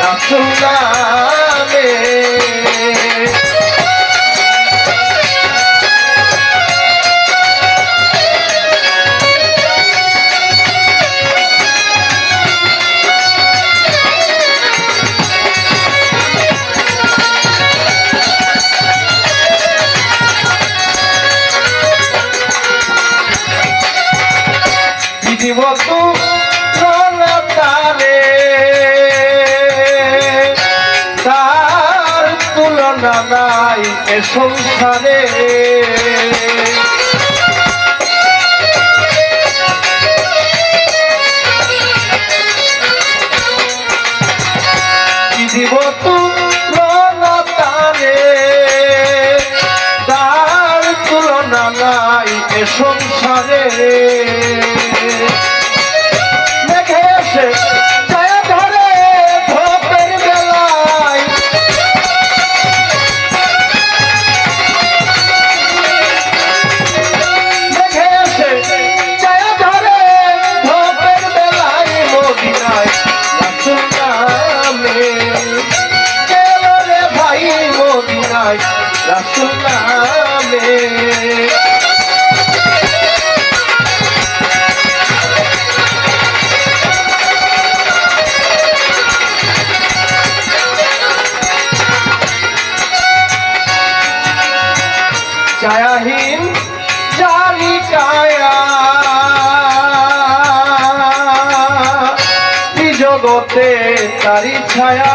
রাসুল নামে বিধিবত তারে নাই এ সংসারে। তারে? তুলনা নাই সংসারে। রাসূল নামে ছায়াহীন জানি কায়া জগতে তারি ছায়া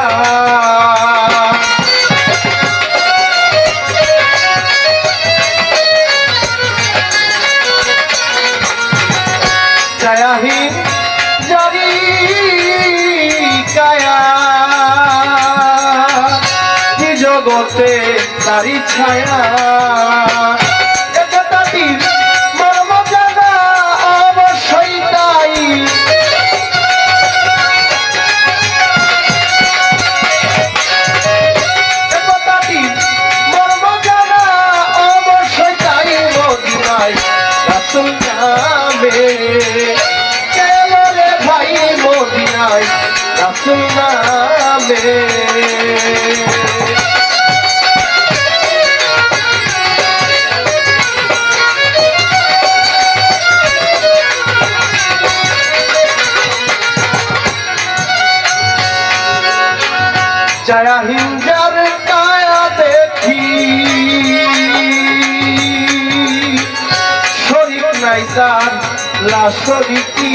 কেন রে ভাই মদিনায় রাসূল নামে? জয়া হিঞ্জার কায়া দেখি। শরীর নাই তার লাশরিকি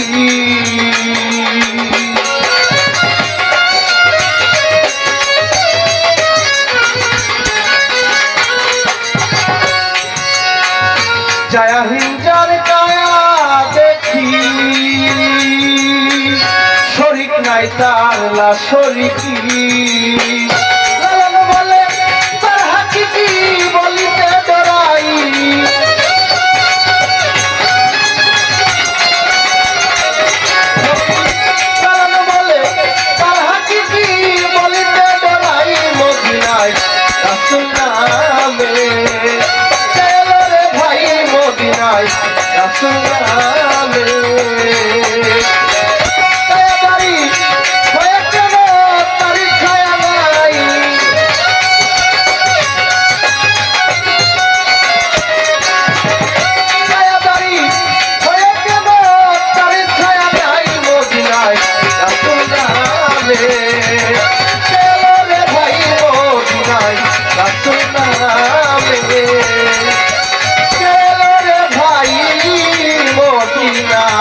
জয়া হিঞ্জার কায়া দেখি। শরিক নাই তার লা শরিকি Yeah.